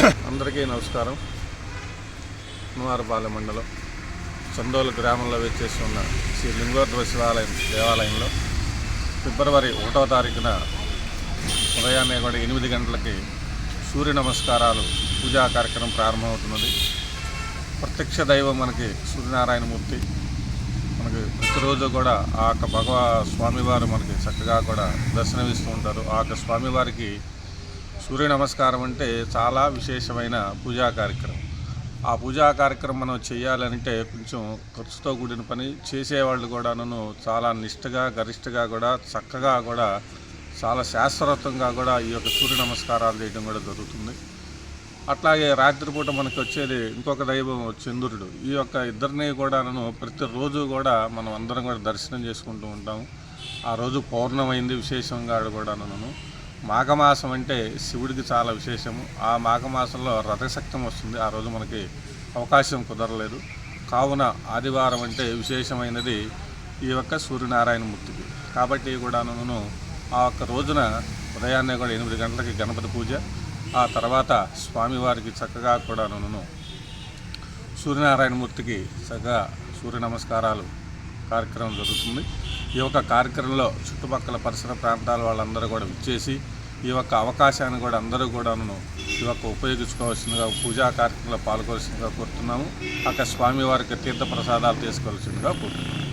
అందరికీ నమస్కారం. కుమారపాలెం మండలం చందోలు గ్రామంలో వచ్చేసి ఉన్న శ్రీ లింగోద్వ శివాలయం దేవాలయంలో ఫిబ్రవరి ఒకటో తారీఖున ఉదయాన్నే కూడా ఎనిమిది గంటలకి సూర్య నమస్కారాలు పూజా కార్యక్రమం ప్రారంభమవుతున్నది. ప్రత్యక్ష దైవం మనకి సూర్యనారాయణమూర్తి. మనకి ప్రతిరోజు కూడా ఆ యొక్క భగవా స్వామివారు మనకి చక్కగా కూడా దర్శనమిస్తూ ఉంటారు. ఆ యొక్క స్వామివారికి సూర్య నమస్కారం అంటే చాలా విశేషమైన పూజా కార్యక్రమం. ఆ పూజా కార్యక్రమం మనం చేయాలంటే కొంచెం ఖర్చుతో కూడిన పని చేసేవాళ్ళు కూడాను చాలా నిష్ఠగా గరిష్టగా కూడా చక్కగా కూడా చాలా శాస్త్రవంతంగా కూడా ఈ యొక్క సూర్య నమస్కారాలు చేయడం కూడా జరుగుతుంది. అట్లాగే రాత్రిపూట మనకు వచ్చేది ఇంకొక దైవం చంద్రుడు. ఈ యొక్క ఇద్దరిని కూడాను ప్రతిరోజు కూడా మనం అందరం కూడా దర్శనం చేసుకుంటూ ఉంటాము. ఆ రోజు పౌర్ణమైంది విశేషంగా కూడాను. మాఘమాసం అంటే శివుడికి చాలా విశేషము. ఆ మాఘమాసంలో రథసక్తం వస్తుంది. ఆ రోజు మనకి అవకాశం కుదరలేదు. కావున ఆదివారం అంటే విశేషమైనది ఈ యొక్క సూర్యనారాయణమూర్తికి కాబట్టి కూడాను ఆ ఒక్క రోజున ఉదయాన్నే కూడా ఎనిమిది గంటలకి గణపతి పూజ ఆ తర్వాత స్వామివారికి చక్కగా కూడాను సూర్యనారాయణమూర్తికి చక్కగా సూర్య నమస్కారాలు కార్యక్రమం జరుగుతుంది. ఈ యొక్క కార్యక్రమంలో చుట్టుపక్కల పరిసర ప్రాంతాల వాళ్ళందరూ కూడా విచ్చేసి ఈ యొక్క అవకాశాన్ని కూడా అందరూ కూడాను ఈ యొక్క ఉపయోగించుకోవాల్సిందిగా పూజా కార్యక్రమంలో పాల్గొవలసిందిగా కోరుతున్నాము. అక్కడ స్వామివారికి తీర్థ ప్రసాదాలు తీసుకోవాల్సిందిగా కోరుతున్నాము.